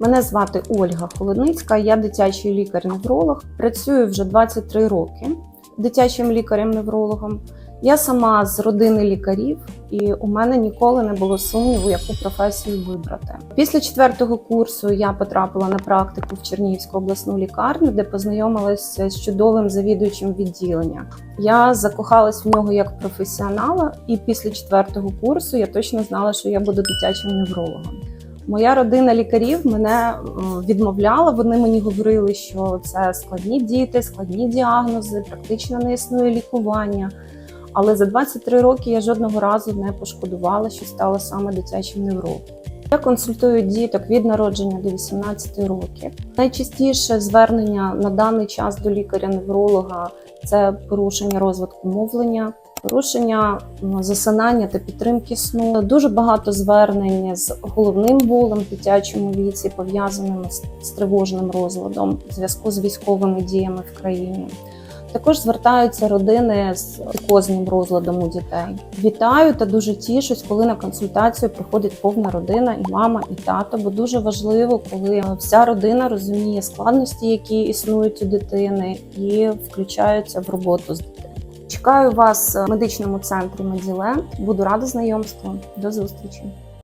Мене звати Ольга Холодницька, я дитячий лікар-невролог. Працюю вже 23 роки дитячим лікарем-неврологом. Я сама з родини лікарів, і у мене ніколи не було сумніву, яку професію вибрати. Після четвертого курсу я потрапила на практику в Чернігівську обласну лікарню, де познайомилася з чудовим завідуючим відділення. Я закохалась в нього як професіонала, і після четвертого курсу я точно знала, що я буду дитячим неврологом. Моя родина лікарів мене е, відмовляла. Вони мені говорили, що це складні діти, складні діагнози, практично не існує лікування. Але за 23 роки я жодного разу не пошкодувала, що стала саме дитячим неврологом. Я консультую діток від народження до 18 років. Найчастіше звернення на даний час до лікаря-невролога це порушення розвитку мовлення, порушення засинання та підтримки сну. Дуже багато звернень з головним болем в дитячому віці, пов'язаними з, тривожним розладом в зв'язку з військовими діями в країні. Також звертаються родини з психозним розладом у дітей. Вітаю та дуже тішусь, коли на консультацію приходить повна родина, і мама, і тато. Бо дуже важливо, коли вся родина розуміє складності, які існують у дитини, і включаються в роботу з дитиною. Чекаю вас в медичному центрі Меділенд. Буду рада знайомству. До зустрічі.